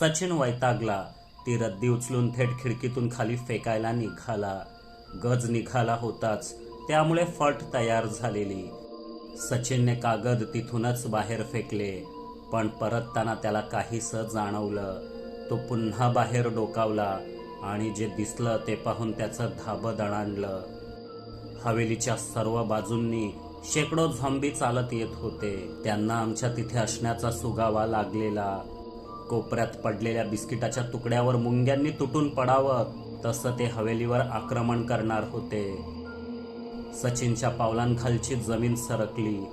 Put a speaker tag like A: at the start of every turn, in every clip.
A: सचिन वैतागला. ती रद्दी उचलून थेट खिडकीतून खाली फेकायला निघाला. गज निघाला होताच. त्यामुळे फट तयार झालेली. सचिनने कागद तिथूनच बाहेर फेकले पण परतताना त्याला काहीस जाणवलं. तो पुन्हा बाहेर डोकावला आणि जे दिसलं ते पाहून त्याचं धाबं दणाणलं. हवेलीच्या सर्व बाजूंनी शेकडो झॉम्बी चालत येत होते. त्यांना आमच्या तिथे असण्याचा सुगावा लागलेला. कोपऱ्यात पडलेल्या बिस्किटाच्या तुकड्यावर मुंग्यांनी तुटून पडावं तसं ते हवेलीवर आक्रमण करणार होते. सचिनच्या पावलांखालची जमीन सरकली.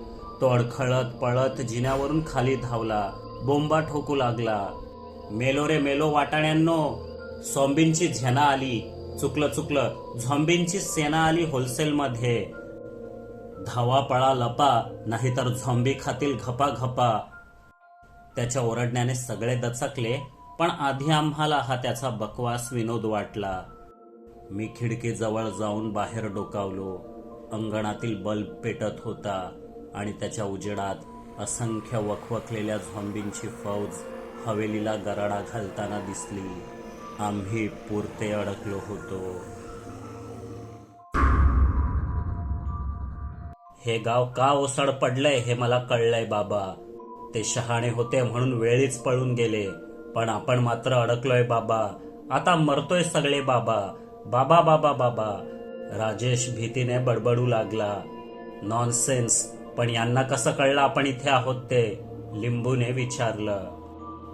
A: तो अडखळत पळत जिन्यावरून खाली धावला. बोंबा ठोकू लागला. मेलो रे मेलो वाटाण्यांनो झॉम्बींची झेना आली. चुकलं चुकलं झॉम्बींची सेना आली होलसेलमध्ये. धावा पळा लपा नाहीतर झॉम्बी खातील घपा घपा त्याच्या ओरडण्याने सगळे दचकले पण आधी आम्हाला हा त्याचा बकवास विनोद वाटला. मी खिडकीजवळ जाऊन बाहेर डोकावलो. अंगणातील बल्ब पेटत होता आणि त्याच्या उजेडात असंख्य वखवखलेल्या झॉम्बींची फौज हवेलीला गराडा घालताना दिसली. आम्ही पुरते अडकलो होतो. हे गाव का ओसड पडलंय हे मला कळलंय बाबा. ते शहाणे होते म्हणून वेळीच पळून गेले. पण आपण मात्र अडकलोय बाबा. आता मरतोय सगळे बाबा. बाबा बाबा बाबा. राजेश भीतीने बडबडू लागला. नॉनसेन्स पण यांना कसं कळलं आपण इथे आहोत ते? लिंबूने विचारलं.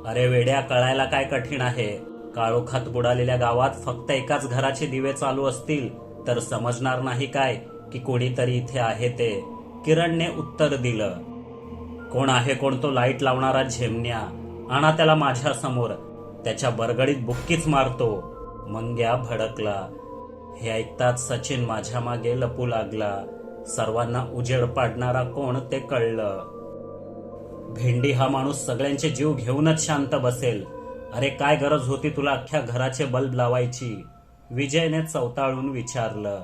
A: अरे वेड्या कळायला काय कठीण आहे? काळोखात बुडालेल्या गावात फक्त एकाच घराचे दिवे चालू असतील तर समजणार नाही काय की कोणीतरी इथे आहे ते? किरणने उत्तर दिलं. कोण आहे कोण तो लाइट लावणारा झेमण्या? आणा त्याला माझ्यासमोर. त्याच्या बरगडीत बुक्कीच मारतो. मंग्या भडकला. हे ऐकताच सचिन माझ्या मागे लपू लागला. सर्वांना उजेड पाडणारा कोण ते कळलं. भेंडी हा माणूस सगळ्यांचे जीव घेऊनच शांत बसेल. अरे काय गरज होती तुला अख्ख्या घराचे बल्ब लावायची? विजयने चवताळून विचारलं.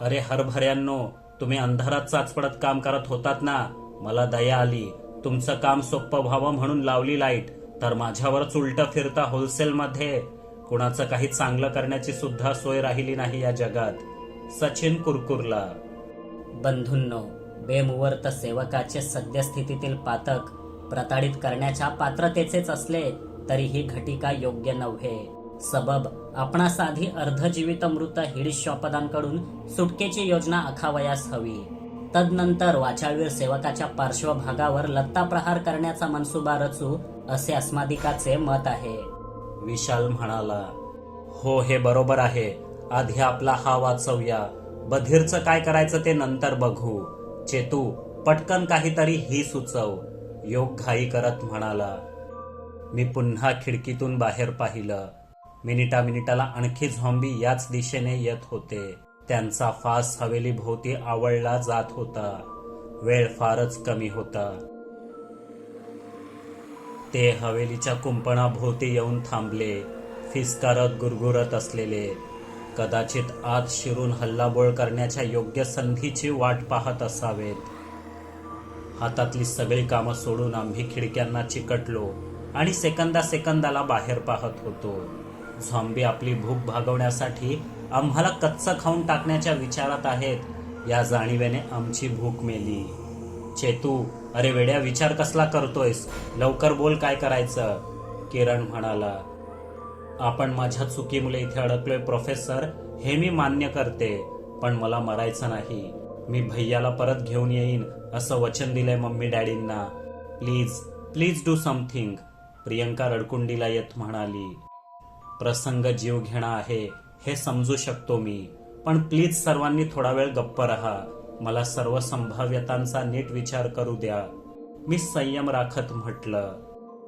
A: अरे हरभऱ्यांनो तुम्ही अंधारात चाचपडत काम करत होतात ना? मला दया आली. तुमचं काम सोपं व्हावं म्हणून लावली लाइट. तर माझ्यावरच उलट फिरता होलसेलमध्ये. कुणाचं काही चांगलं करण्याची सुद्धा सोय राहिली नाही या जगात. सचिन कुरकुरला.
B: बंधूंनो बेमुवर्त सेवकाचे सद्यस्थितीतील पातक प्रताडित करण्याच्या पात्रतेचेच असले तरी ही घटिका योग्य नव्हे. सबब आपणास आधी अर्धजीवित मृत हिडिशॉपदांकडून सुटकेची योजना आखावयास हवी. तदनंतर वाचाळवीर सेवकाच्या पार्श्वभागावर लत्ता प्रहार करण्याचा मनसुबा रचू असे अस्मादिकाचे मत आहे.
A: विशाल म्हणाला हो हे बरोबर आहे. आधी आपला हा वाचवूया. बधीरचं काय करायचं ते नंतर बघू. चेतू पटकन काहीतरी ही सुचव. योग घाई करत म्हणाला मी पुन्हा खिडकीतून बाहेर पाहिलं. मिनिटा मिनिटाला आणखी झॉम्बी याच दिशेने येत होते. त्यांचा फास हवेली भोवती आवळला जात होता. वेळ फारच कमी होता. ते हवेलीच्या कुंपणाभोवती येऊन थांबले. फिसकारत गुरगुरत असलेले. कदाचित आत शिरून हल्लाबोळ करण्याच्या योग्य संधीची वाट पाहत असावेत. हातातली सगळी कामं सोडून आम्ही खिडक्यांना चिकटलो आणि सेकंदा सेकंदाला बाहेर पाहत होतो. झॉम्बी आपली भूक भागवण्यासाठी आम्हाला कच्चं खाऊन टाकण्याच्या विचारात आहेत. या जाणीवेने आमची भूक मेली. चेतू अरे वेड्या विचार कसला करतोयस? लवकर बोल काय करायचं? किरण म्हणाला आपण माझ्या चुकीमुळे इथे अडकलोय प्रोफेसर हे मी मान्य करते पण मला मरायचं नाही. मी भैयाला परत घेऊन येईन असं वचन दिलंय mummy डॅडींना. Please please do something. Priyanka रडकुंडीला येत म्हणाली प्रसंग जीव घेणा आहे. हे समजू शकतो मी. पण प्लीज सर्वांनी थोडा वेळ गप्प राहा. मला सर्व संभाव्यतांचा नीट विचार करू द्या. मी संयम राखत म्हटलं.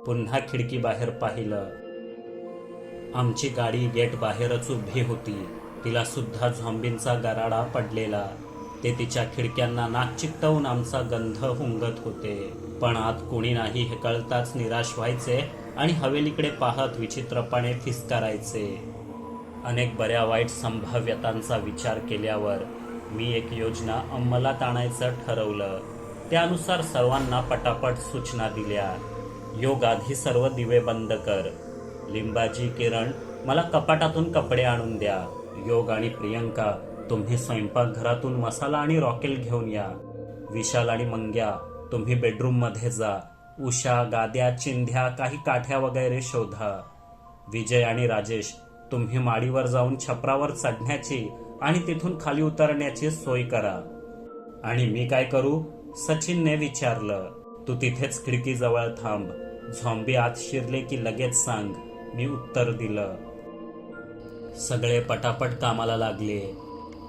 A: पुन्हा खिडकी बाहेर पाहिलं. आमची गाडी गेट बाहेरच उभी होती. तिला सुद्धा झॉम्बींचा गराडा पडलेला. ते तिच्या खिडक्यांना नाक चिकटवून आमचा गंध हुंगत होते. पण आत कोणी नाही हे कळताच निराश व्हायचे आणि हवेलीकडे पाहत विचित्रपणे फिसकारायचे. अनेक बऱ्या वाईट संभाव्यतांचा विचार केल्यावर मी एक योजना अंमलात आणायचं ठरवलं. त्यानुसार सर्वांना पटापट सूचना दिल्या. योग आधी सर्व दिवे बंद कर. लिंबाजी किरण मला कपाटातून कपडे आणून द्या. योग आणि प्रियंका तुम्ही स्वयंपाकघरातून मसाला आणि रॉकेल घेऊन या. विशाल आणि मंग्या तुम्ही बेडरूममध्ये जा. उषा गाद्या चिंध्या काही काठ्या वगैरे शोधा. विजय आणि राजेश तुम्ही माडीवर जाऊन छपरावर चढण्याची आणि तिथून खाली उतरण्याची सोय करा. आणि मी काय करू? सचिनने विचारलं तू तिथेच खिडकीजवळ थांब. झॉम्बी आत शिरले की लगेच सांग. मी उत्तर दिलं. सगळे पटापट कामाला लागले.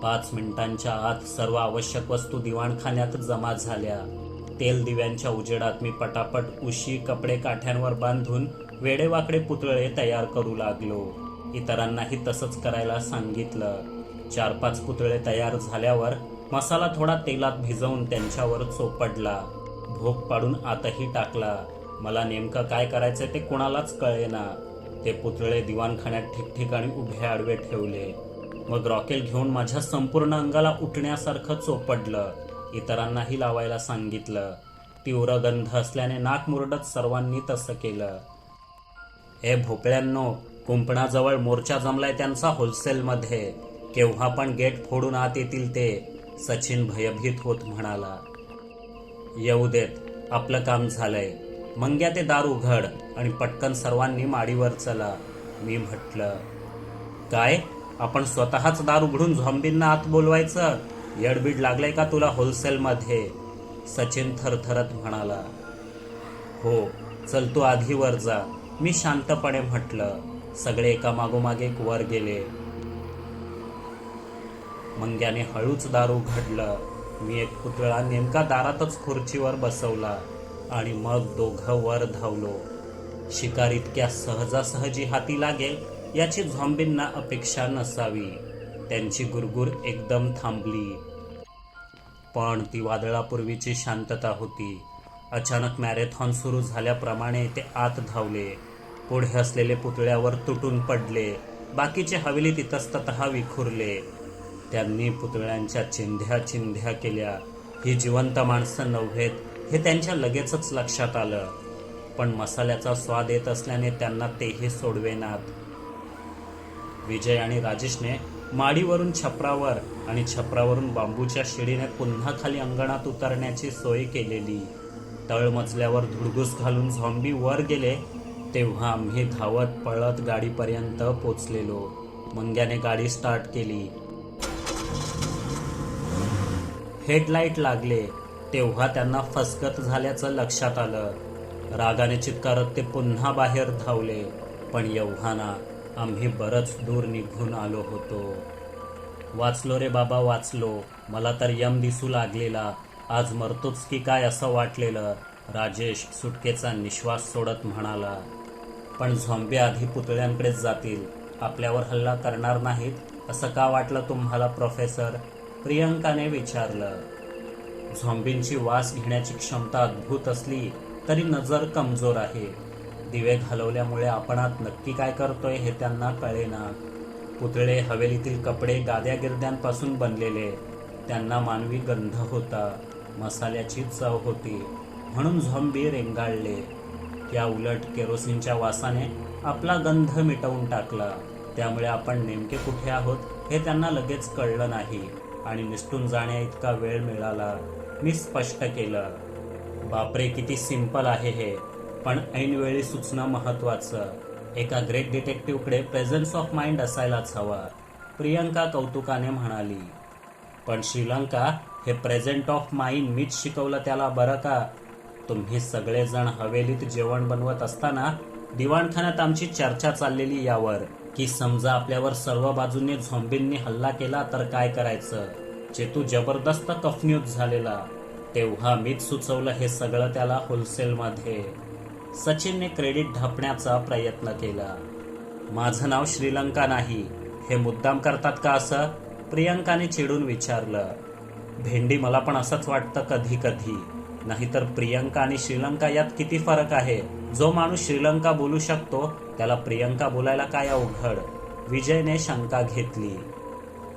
A: पाच मिनिटांच्या आत सर्व आवश्यक वस्तू दिवाणखान्यात जमा झाल्या. तेल दिव्यांच्या उजेडात मी पटापट उशी कपडे काठ्यांवर बांधून वेडेवाकडे पुतळे तयार करू लागलो. इतरांनाही तसंच करायला सांगितलं. चार पाच पुतळे तयार झाल्यावर मसाला थोडा तेलात भिजवून त्यांच्यावर चोपडला. भोग पाडून आतही टाकला. मला नेमकं काय करायचं ते कुणालाच कळेना. ते पुतळे दिवाणखान्यात ठिकठिकाणी उभे आडवे ठेवले. मग रॉकेल घेऊन माझ्या संपूर्ण अंगाला उठण्यासारखं चोपडलं. इतरांनाही लावायला सांगितलं. तीव्र गंध असल्याने नाक मुरडत सर्वांनी तसं केलं. हे भोपळ्यांनो कुंपणाजवळ मोर्चा जमलाय त्यांचा होलसेलमध्ये. केव्हा पण गेट फोडून आत येतील ते सचिन भयभीत होत म्हणाला. येऊ देत आपलं काम झालंय. मंग्या ते दार उघड आणि पटकन सर्वांनी माडीवर चला. मी म्हटलं काय? आपण स्वतःच दार उघडून झॉम्बींना आत बोलवायचं? येडबीड लागलंय का तुला होलसेलमध्ये? सचिन थरथरत म्हणाला. हो चल तू आधी वर जा. मी शांतपणे म्हटलं. सगळे एका मागोमागे एक वर गेले. मंग्याने हळूच दार उघडलं मी एक पुतळा नेमका दारातच खुर्चीवर बसवला आणि मग दोघं वर धावलो. शिकार इतक्या सहजासहजी हाती लागेल याची झॉम्बींना अपेक्षा नसावी. त्यांची गुरगुर एकदम थांबली. पण ती वादळापूर्वीची शांतता होती. अचानक मॅरेथॉन सुरू झाल्याप्रमाणे ते आत धावले. पुढे असलेले पुतळ्यावर तुटून पडले. बाकीचे हवेलीत इतस्ततः विखुरले. त्यांनी पुतळ्यांच्या चिंध्या चिंध्या केल्या. ही जिवंत माणसं नव्हेत हे त्यांच्या लगेचच लक्षात आलं. पण मसाल्याचा स्वाद येत असल्याने त्यांना तेही सोडवेनात. विजय आणि राजेशने माडीवरून छपरावर आणि छपरावरून बांबूच्या शिडीने पुन्हा खाली अंगणात उतरण्याची सोय केलेली. तळमजल्यावर धुडगूस घालून झॉम्बी वर गेले तेव्हा आम्ही धावत पळत गाडीपर्यंत पोचलेलो. मंग्याने गाडी स्टार्ट केली. हेडलाईट लागले. तेव्हा त्यांना फसगत झाल्याचं लक्षात आलं. रागाने चित्कारत ते पुन्हा बाहेर धावले. पण एव्हाना आम्ही बरंच दूर निघून आलो होतो. वाचलो रे बाबा वाचलो. मला तर यम दिसू लागलेला. आज मरतोच की काय असं वाटलेलं? राजेश सुटकेचा निश्वास सोडत म्हणाला. पण झॉम्बी आधी पुतळ्यांकडेच जातील. आपल्यावर हल्ला करणार नाहीत असं का वाटलं तुम्हाला प्रोफेसर प्रियंकाने विचारलं. झॉम्बींची वास घेण्याची क्षमता अद्भुत असली तरी नजर कमजोर आहे. दिवे घालवल्यामुळे आपण आत नक्की काय करतोय हे त्यांना कळेना. पुतळे हवेलीतील कपडे गाद्या गिरद्यांपासून बनलेले. त्यांना मानवी गंध होता. मसाल्याची चव होती. म्हणून झॉम्बी रेंगाळले. या उलट केरोसिनच्या वासाने आपला गंध मिटवून टाकला. त्यामुळे आपण नेमके कुठे आहोत हे त्यांना लगेच कळलं नाही आणि निसटून जाण्या इतका वेळ मिळाला. मी स्पष्ट केलं बापरे किती सिंपल आहे हे. पण ऐनवेळी सुचणं महत्वाचं एका ग्रेट डिटेक्टिव्हकडे प्रेझन्स ऑफ माइंड असायलाच हवा प्रियंका कौतुकाने म्हणाली. पण श्रीलंका हे प्रेझेंट ऑफ माइंड मीच शिकवलं त्याला बरं का? तुम्ही सगळेजण हवेलीत जेवण बनवत असताना दिवाणखान्यात आमची चर्चा चाललेली यावर. की समजा आपल्यावर सर्व बाजूंनी झोंबींनी हल्ला केला तर काय करायचं? चेतू जबरदस्त कफन्यूज झालेला. तेव्हा मीच सुचवलं हे सगळं त्याला होलसेलमध्ये. सचिनने क्रेडिट ढापण्याचा प्रयत्न केला. माझं नाव श्रीलंका नाही. हे मुद्दाम करतात का असं? प्रियंकाने चिडून विचारलं. भेंडी मला पण असंच वाटतं कधी कधी. नाहीतर प्रियंका आणि श्रीलंका यात किती फरक आहे? जो माणूस श्रीलंका बोलू शकतो त्याला प्रियंका बोलायला काय अवघड? विजयने शंका घेतली.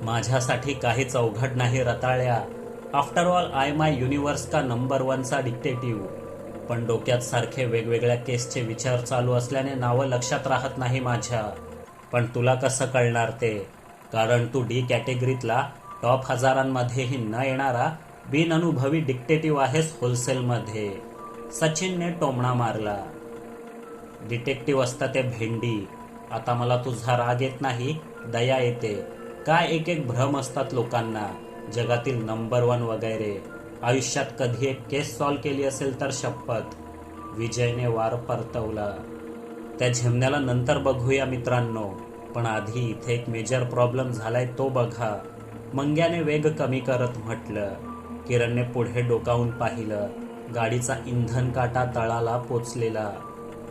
A: माझ्यासाठी काहीच अवघड नाही रताळ्या. After all I my universe का नंबर वनचा डिक्टेटिव्ह पण डोक्यात सारखे वेगवेगळ्या केसचे विचार चालू असल्याने नावं लक्षात राहत नाही माझ्या. पण तुला कसं कळणार ते? कारण तू डी कॅटेगरीतला टॉप हजारांमध्येही न येणारा बिनअनुभवी डिक्टेटिव्ह आहेस होलसेलमध्ये. सचिनने टोमणा मारला. डिटेक्टिव्ह असता ते भेंडी. आता मला तुझा राग येत नाही दया येते. काय एक एक भ्रम असतात लोकांना जगातील नंबर वन वगैरे. आयुष्यात कधी एक केस सॉल्व केली असेल तर शपथ. विजयने वार परतवला. त्या झेमण्याला नंतर बघूया मित्रांनो पण आधी इथे एक मेजर प्रॉब्लेम झालाय तो बघा. मंग्याने वेग कमी करत म्हटलं. किरणने पुढे डोकावून पाहिलं. गाडीचा इंधन काटा तळाला पोचलेला.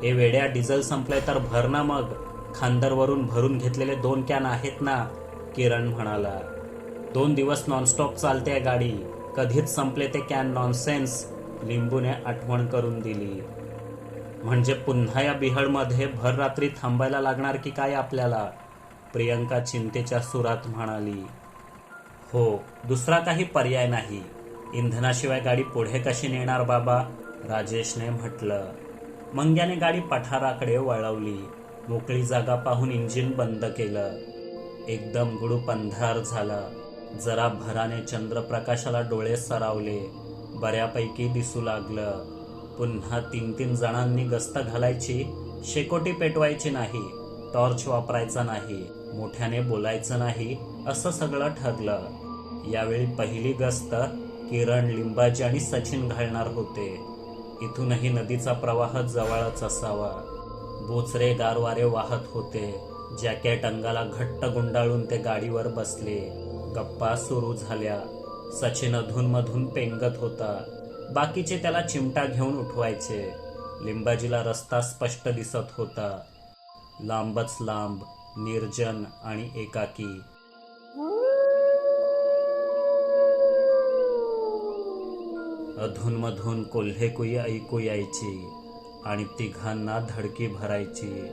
A: हे वेड्या डिझेल संपलंय तर भर ना मग. खांदरवरून भरून घेतलेले दोन कॅन आहेत ना किरण म्हणाला. दोन दिवस नॉनस्टॉप चालते गाडी. कधीच संपले ते कॅन नॉनसेन्स लिंबूने आठवण करून दिली. म्हणजे पुन्हा या बिहडमध्ये भर रात्री थांबायला लागणार की काय आपल्याला? प्रियंका चिंतेच्या सुरात म्हणाली. हो दुसरा काही पर्याय नाही. इंधनाशिवाय गाडी पुढे कशी नेणार बाबा? राजेशने म्हटलं मंग्याने गाडी पठाराकडे वळवली. मोकळी जागा पाहून इंजिन बंद केलं. एकदम गुडूप अंधार झाला. जरा भराने चंद्रप्रकाशाला डोळे सरावले. बऱ्यापैकी दिसू लागलं. पुन्हा तीन तीन जणांनी गस्त घालायची शेकोटी पेटवायची नाही टॉर्च वापरायचा नाही मोठ्याने बोलायचं नाही असं सगळं ठरलं. यावेळी पहिली गस्त किरण लिंबाजी आणि सचिन घालणार होते. इथूनही नदीचा प्रवाह जवळच असावा. बोचरे गारवारे वाहत होते. जॅकेट अंगाला घट्ट गुंडाळून ते गाडीवर बसले. गप्पा सुरू झाल्या. सचिन अधूनमधून पेंगत होता. बाकीचे त्याला चिमटा घेऊन उठवायचे. लिंबाजीला रस्ता स्पष्ट दिसत होता. लांबच लांब निर्जन आणि एकाकी. अधूनमधून कोल्हेकुई ऐकू यायची आणि तिघांना धडकी भरायची.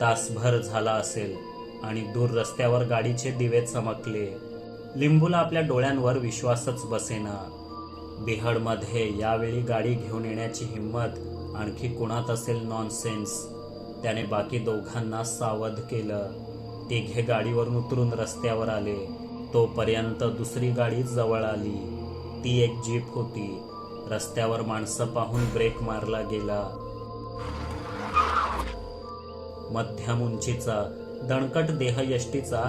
A: तासभर झाला असेल आणि दूर रस्त्यावर गाडीचे दिवे चमकले. लिंबूला आपल्या डोळ्यांवर विश्वासच बसेना. बिहडमध्ये यावेळी गाडी घेऊन येण्याची हिंमत आणखी कुणात असेल नॉनसेन्स त्याने बाकी दोघांना सावध केलं. तिघे गाडीवरून उतरून रस्त्यावर आले. तोपर्यंत दुसरी गाडी जवळ आली. ती एक जीप होती. रस्त्यावर माणसं पाहून ब्रेक मारला गेला. मध्यम उंचीचा दणकट देहयष्टीचा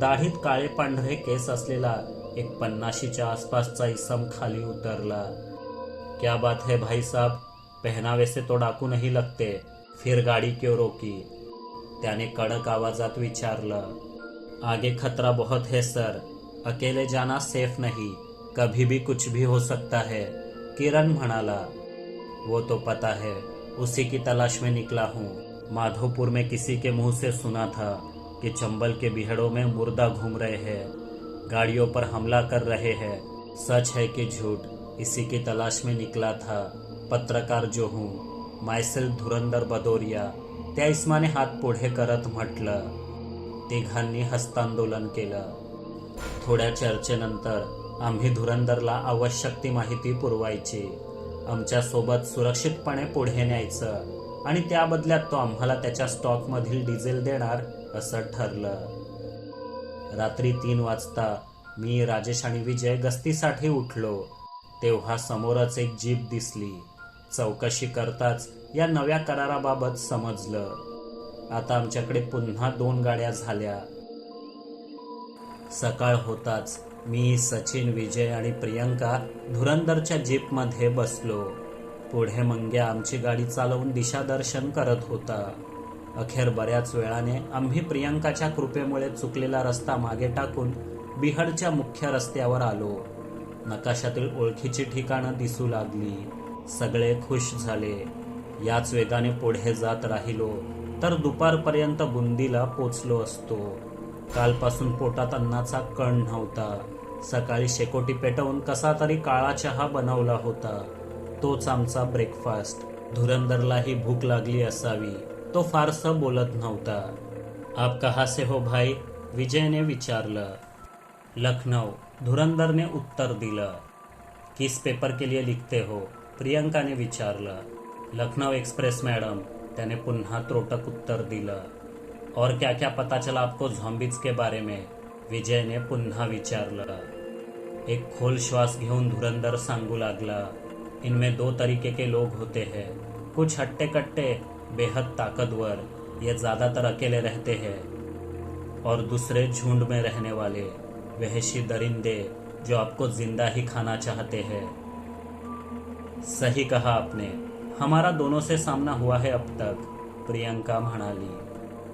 A: दाढीत काळे पांढरे केस असलेला एक पन्नाशीच्या आसपासचा इसम खाली उतरला. क्या बात है भाई साहब पहनावे से तो डाकू नहीं लगते फिर गाड़ी क्यों रोकी? त्याने कडक आवाजात विचारलं आगे खतरा बहुत है सर. अकेले जाना सेफ नहीं कभी भी कुछ भी हो सकता है. किरण म्हणाला, वो तो पता है, उसी की तलाश में निकला हूँ। माधोपुर में किसी के मुँह से सुना था कि चंबल के बिहड़ों में मुर्दा घूम रहे हैं। गाड़ियों पर हमला कर रहे हैं। सच है कि झूठ, इसी की तलाश में निकला था। पत्रकार जो हूँ मायसेल धुरंदर बदोरिया त्या इस्माने हात पुढे करत म्हटलं तिघांनी हस्तांदोलन केलं। थोड्या चर्चेनंतर आम्ही धुरंदरला आवश्यक ती माहिती पुरवायची. आमच्यासोबत सुरक्षितपणे पुढे न्यायचं आणि त्या बदल्यात तो आम्हाला त्याच्या स्टॉकमधील डिझेल देणार असं ठरलं. रात्री तीन वाजता मी राजेश आणि विजय गस्तीसाठी उठलो. तेव्हा समोरच एक जीप दिसली. चौकशी करताच या नव्या कराराबाबत समजलं. आता आमच्याकडे पुन्हा दोन गाड्या झाल्या. सकाळ होताच मी सचिन विजय आणि प्रियंका धुरंदरच्या जीपमध्ये बसलो. पुढे मंग्या आमची गाडी चालवून दिशादर्शन करत होता. अखेर बऱ्याच वेळाने आम्ही प्रियंकाच्या कृपेमुळे चुकलेला रस्ता मागे टाकून बिहडच्या मुख्य रस्त्यावर आलो. नकाशातील ओळखीची ठिकाणं दिसू लागली. सगळे खुश झाले. याच वेगाने पुढे जात राहिलो तर दुपारपर्यंत बुंदीला पोचलो असतो. कालपासून पोटात अन्नाचा कण नव्हता. सकाळी शेकोटी पेटवून कसा तरी काळा चहा बनवला होता. तोच आमचा ब्रेकफास्ट धुरंदरलाही भूक लागली असावी. तो फारसं बोलत नव्हता. आप कहा से हो भाई? विजयने विचारलं. लखनऊ धुरंदरने उत्तर दिलं. किस पेपर के लिए लिखते हो? प्रियंकाने विचारलं. लखनौ एक्सप्रेस मॅडम त्याने पुन्हा त्रोटक उत्तर दिलं. और क्या क्या पता चला आपको झॉम्बीज के बारे में? विजयने पुन्हा विचारलं. एक खोल श्वास घेऊन धुरंधर सांगू लागला, इनमें दो तरीके के लोग होते हैं. कुछ हट्टे कट्टे बेहद ताकतवर, ये ज़्यादातर अकेले रहते हैं. और दूसरे झुंड में रहने वाले, वहशी दरिंदे, जो आपको ज़िंदा ही खाना चाहते हैं. सही कहा आपने. हमारा दोनों से सामना हुआ है अब तक, प्रियंका म्हणाली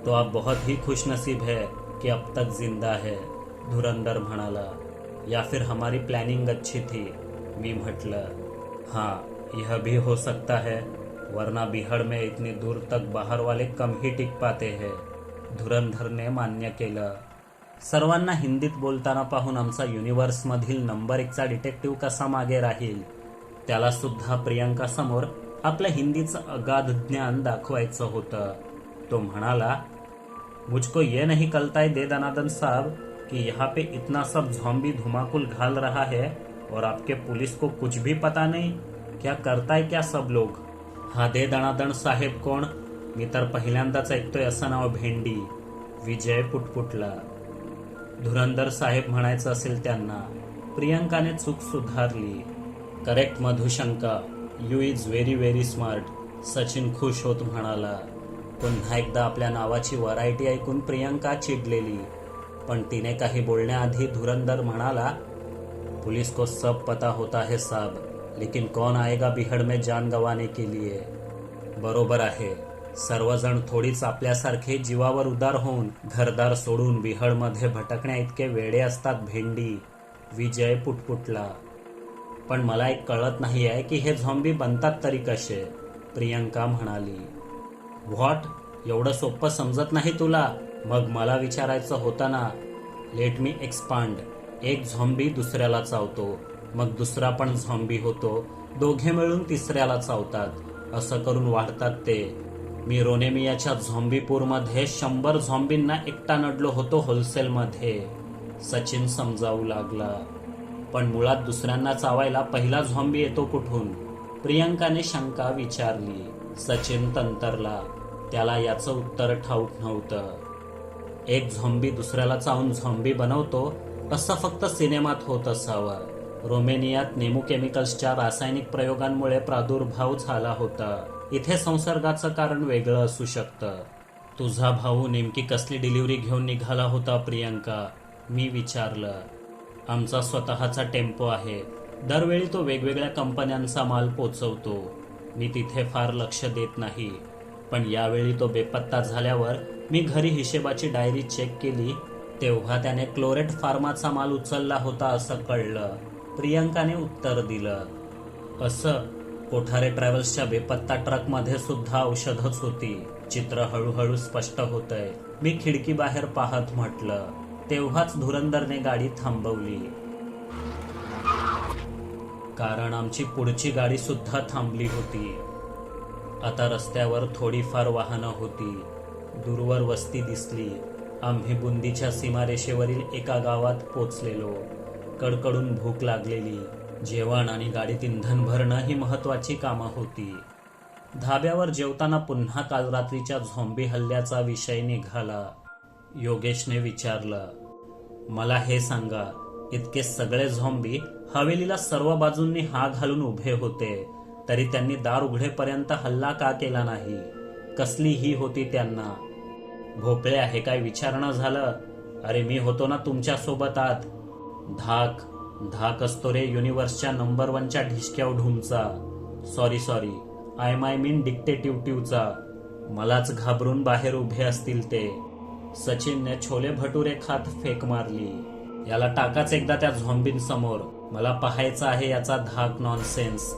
A: तो आप बहुत ही खुशनसीब है. कि अब तक जिंदा है धुरंधर म्हणाला या फिर हमारी प्लॅनिंग अच्छी थी मी म्हटलं हाँ यह भी हो सकता है वरना बिहड में इतनी दूर तक बाहर वाले कम ही टिक पाते हैं धुरंधरने मान्य केलं। सर्वांना हिंदीत बोलताना पाहून आमचा युनिव्हर्समधील नंबर एकचा डिटेक्टिव्ह कसा मागे राहील? त्याला सुद्धा प्रियंका समोर आपलं हिंदीचं अगाध ज्ञान दाखवायचं होतं. तो म्हणाला मुझको ये नहीं कलता है दे दनादन साहब कि यहाँ पे इतना सब झॉम्बी धुमाकुल घाल रहा है और आपके पुलिस को कुछ भी पता नहीं। क्या करताय क्या सब लोग? हा दे दणादण साहेब कोण मी तर पहिल्यांदाच ऐकतोय असं नाव भेंडी. विजय पुटपुटला. धुरंधर साहेब म्हणायचं असेल त्यांना प्रियंकाने चूक सुधारली. Correct Madhushanka. You is very very smart Sachin खुश होत म्हणाला. पुन्हा एकदा आपल्या नावाची व्हरायटी ऐकून प्रियंका चिडलेली. पण तिने काही बोलण्याआधी धुरंधर म्हणाला पुलिस को सब पता होता है साब लेकिन कौन आएगा बिहड़ में जान गंवाने के लिए? बरोबर आहे. सर्वजण थोडीच आपल्यासारखे जीवावर उदार होऊन घरदार सोडून बिहडमध्ये भटकण्या इतके वेडे असतात भेंडी. विजय पुटपुटला. पण मला एक कळत नाही आहे की हे झॉम्बी बनतात तरी कसे? प्रियंका म्हणाली. व्हॉट? एवढं सोपं समजत नाही तुला? मग मला विचारायचं होतं ना. लेट मी एक्सपांड एक झॉम्बी दुसऱ्याला चावतो. मग दुसरा पण झॉम्बी होतो. दोघे मिळून तिसऱ्याला चावतात. असं करून वाढतात ते. मी रोनेमियाच्या झॉम्बीपूरमध्ये शंभर झॉम्बींना एकटा नडलो होतो होलसेलमध्ये. सचिन समजावू लागला. पण मुळात दुसऱ्यांना चावायला पहिला झॉम्बी येतो कुठून? प्रियंकाने शंका विचारली. सचिन तंतरला. त्याला याचं उत्तर ठाऊक नव्हतं. एक झोंबी दुसऱ्याला चावून झोंबी बनवतो असं फक्त सिनेमात होत असावं. रोमेनियात नेमू केमिकल्सच्या रासायनिक प्रयोगांमुळे प्रादुर्भाव झाला होता. इथे संसर्गाचं कारण वेगळं असू शकतं. तुझा भाऊ नेमकी कसली डिलिव्हरी घेऊन निघाला होता प्रियंका? मी विचारलं. आमचा स्वतःचा टेम्पो आहे. दरवेळी तो वेगवेगळ्या कंपन्यांचा माल पोचवतो. मी तिथे फार लक्ष देत नाही. पण यावेळी तो बेपत्ता झाल्यावर मी घरी हिशेबाची डायरी चेक केली तेव्हा त्याने क्लोरेट फार्माचा माल उचलला होता असं कळलं. प्रियंकाने उत्तर दिलं. असं कोठारे ट्रॅव्हल्सच्या बेपत्ता ट्रकमध्ये सुद्धा औषधच होती. चित्र हळूहळू स्पष्ट होतंय. मी खिडकी बाहेर पाहत म्हटलं. तेव्हाच धुरंदरने गाडी थांबवली. कारण आमची पुढची गाडी सुद्धा थांबली होती. आता रस्त्यावर थोडीफार वाहनं होती. दूरवर वस्ती दिसली. आम्ही बुंदीच्या सीमारेषेवरील एका गावात पोचलेलो. कडकडून भूक लागलेली. जेवण आणि गाडीत इंधन भरणं ही महत्वाची कामं होती. धाब्यावर जेवताना पुन्हा काल रात्रीच्या झोंबी हल्ल्याचा विषय निघाला. योगेशने विचारलं मला हे सांगा इतके सगळे झोंबी हवेलीला सर्व बाजूंनी हा घालून उभे होते. तरी त्यांनी दार उघडेपर्यंत हल्ला का केला नाही? कसली ही होती त्यांना? भोपळे आहे काय विचारणं झालं? अरे मी होतो ना तुमच्यासोबत आत धाक धाक असतो रे युनिव्हर्सच्या नंबर वनच्या ढिसक्या ढुमचा sorry sorry. I my mean डिक्टेटिव्हचा मलाच घाबरून बाहेर उभे असतील ते. सचिनने छोले भटुरे खात फेक मारली. याला टाकाच एकदा त्या झॉम्बीन समोर मला पाहायचं आहे याचा धाक नॉनसेन्स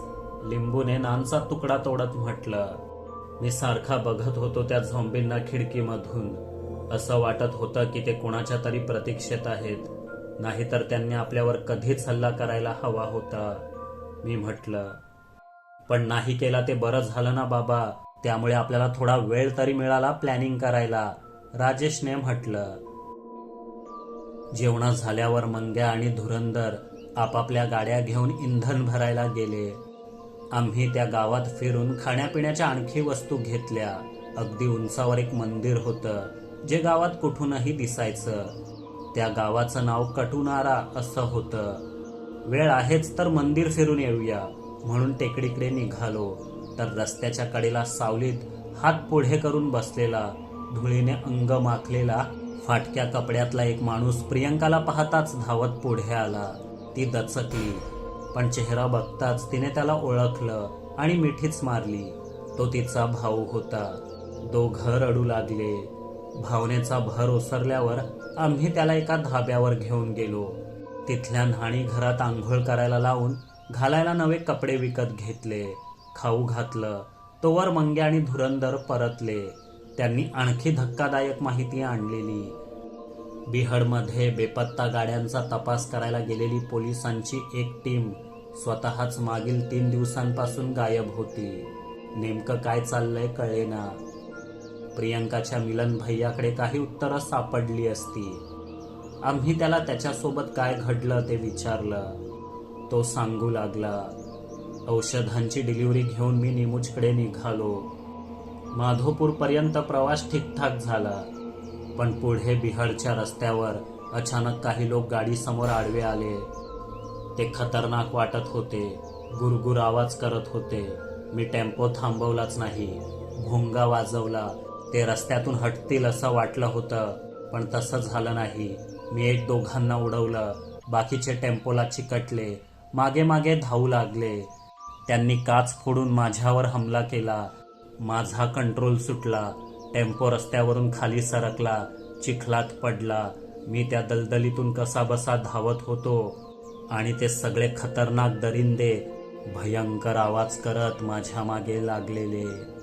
A: लिंबूने नानचा तुकडा तोडत म्हटलं मी सारखा बघत होतो त्या झोंबींना खिडकीमधून. असं वाटत होतं की ते कोणाच्या तरी प्रतीक्षेत आहेत. नाहीतर त्यांनी आपल्यावर कधीच हल्ला करायला हवा होता. मी म्हटलं पण नाही केला ते बरं झालं ना बाबा. त्यामुळे आपल्याला थोडा वेळ तरी मिळाला प्लॅनिंग करायला. राजेशने म्हटलं जेवणा झाल्यावर मंग्या आणि धुरंदर आपापल्या गाड्या घेऊन इंधन भरायला गेले. आम्ही त्या गावात फिरून खाण्यापिण्याच्या आणखी वस्तू घेतल्या. अगदी उंचावर एक मंदिर होतं जे गावात कुठूनही दिसायचं. त्या गावाचं नाव कटुनारा असं होतं. वेळ आहेच तर मंदिर फिरून येऊया म्हणून टेकडीकडे निघालो. तर रस्त्याच्या कडेला सावलीत हात पुढे करून बसलेला धुळीने अंग माखलेला फाटक्या कपड्यातला एक माणूस प्रियंकाला पाहताच धावत पुढे आला. ती दचकली. पण चेहरा बघताच तिने त्याला ओळखलं आणि मिठीच मारली. तो तिचा भाऊ होता. दोघं रडू लागले. भावनेचा भर ओसरल्यावर आम्ही त्याला एका धाब्यावर घेऊन गेलो. तिथल्या न्हाणी घरात आंघोळ करायला लावून घालायला नवे कपडे विकत घेतले. खाऊ घातलं. तोवर मंगे आणि धुरंदर परतले. त्यांनी आणखी धक्कादायक माहिती आणलेली. बिहडमध्ये बेपत्ता गाड्यांचा तपास करायला गेलेली पोलिसांची एक टीम स्वतःच मागील तीन दिवसांपासून गायब होती. नेमकं काय चाललंय कळेना. प्रियंकाच्या मिलन भैयाकडे काही उत्तरं सापडली असती. आम्ही त्याला त्याच्यासोबत काय घडलं ते विचारलं. तो सांगू लागला औषधांची डिलिव्हरी घेऊन मी निमुजकडे निघालो. माधोपूरपर्यंत प्रवास ठीकठाक झाला पण पुढे बिहारच्या रस्त्यावर अचानक काही लोक गाडीसमोर आडवे आले. ते खतरनाक वाटत होते गुरगुर आवाज करत होते. मी टेम्पो थांबवलाच नाही. भोंगा वाजवला. ते रस्त्यातून हटतील असं वाटलं होतं पण तसं झालं नाही. मी एक दोघांना उडवलं. बाकीचे टेम्पोला चिकटले. मागे मागे धावू लागले. त्यांनी काच फोडून माझ्यावर हमला केला. माझा कंट्रोल सुटला. टेम्पो रस्त्यावरून खाली सरकला. चिखलात पडला. मी त्या दलदलीतून कसा बसा धावत होतो. आणि ते सगळे खतरनाक दरिंदे भयंकर आवाज करत माझ्या मागे लागलेले.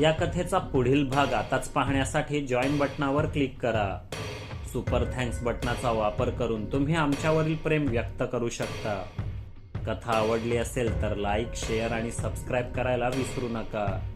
A: या कथेचा पुढील भाग आताच पाहण्यासाठी जॉईन बटनावर क्लिक करा. सुपर थँक्स बटनाचा वापर करून तुम्ही आमच्यावरील प्रेम व्यक्त करू शकता. कथा आवडली असेल तर लाईक शेअर आणि सबस्क्राईब करायला विसरू नका.